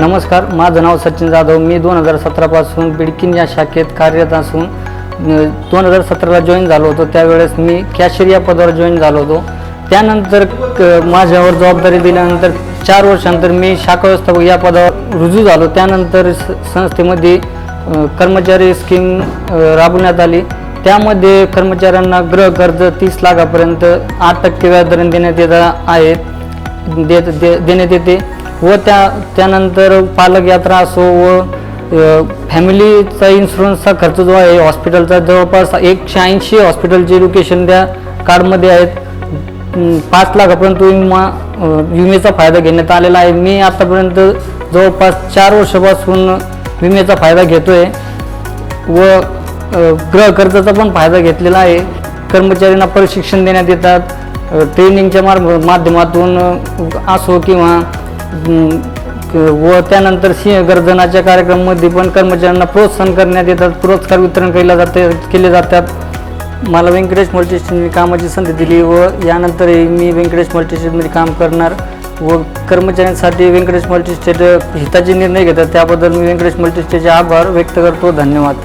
नमस्कार माझं नाव सचिन जाधव. मी दोन हजार सतरापासून बिडकिन या शाखेत कार्यरत असून दोन हजार सतराला जॉईन झालो होतो. त्यावेळेस मी कॅशियर या पदावर जॉईन झालो होतो. त्यानंतर क- माझ्यावर जबाबदारी दिल्यानंतर चार वर्षानंतर मी शाखा व्यवस्थापक या पदावर रुजू झालो. त्यानंतर स- संस्थेमध्ये कर्मचारी स्कीम राबवण्यात आली. त्यामध्ये कर्मचाऱ्यांना गृह कर्ज तीस लाखापर्यंत आठ टक्के व्याजदराने देण्यात येत आहेत देत दे देण्यात येते. व त्या त्यानंतर पालक यात्रा असो व फॅमिलीचा इन्शुरन्सचा खर्च जो आहे हॉस्पिटलचा जवळपास एकशे ऐंशी हॉस्पिटलचे लोकेशन त्या कार्डमध्ये आहेत. पाच लाखापर्यंत विमा विमेचा फायदा घेण्यात आलेला आहे. मी आतापर्यंत जवळपास चार वर्षापासून विमेचा फायदा घेतो आहे व अ, गृह कर्जाचा पण फायदा घेतलेला आहे. कर्मचाऱ्यांना प्रशिक्षण देण्यात येतात. ट्रेनिंगच्या मार माध्यमातून असो किंवा व त्यानंतर सिंह गर्जनाच्या कार्यक्रमामध्ये पण कर्मचाऱ्यांना प्रोत्साहन करण्यात येतात पुरस्कार वितरण केले जाते केले जातात. मला व्यंकटेश मल्टीस्टेशनने कामाची संधी दिली व यानंतरही मी व्यंकटेश मल्टीस्टेशनमध्ये काम करणार व कर्मचाऱ्यांसाठी व्यंकटेश मल्टीस्टेट हिताचे निर्णय घेतात. त्याबद्दल मी व्यंकटेश मल्टीस्टेटचे आभार व्यक्त करतो. धन्यवाद.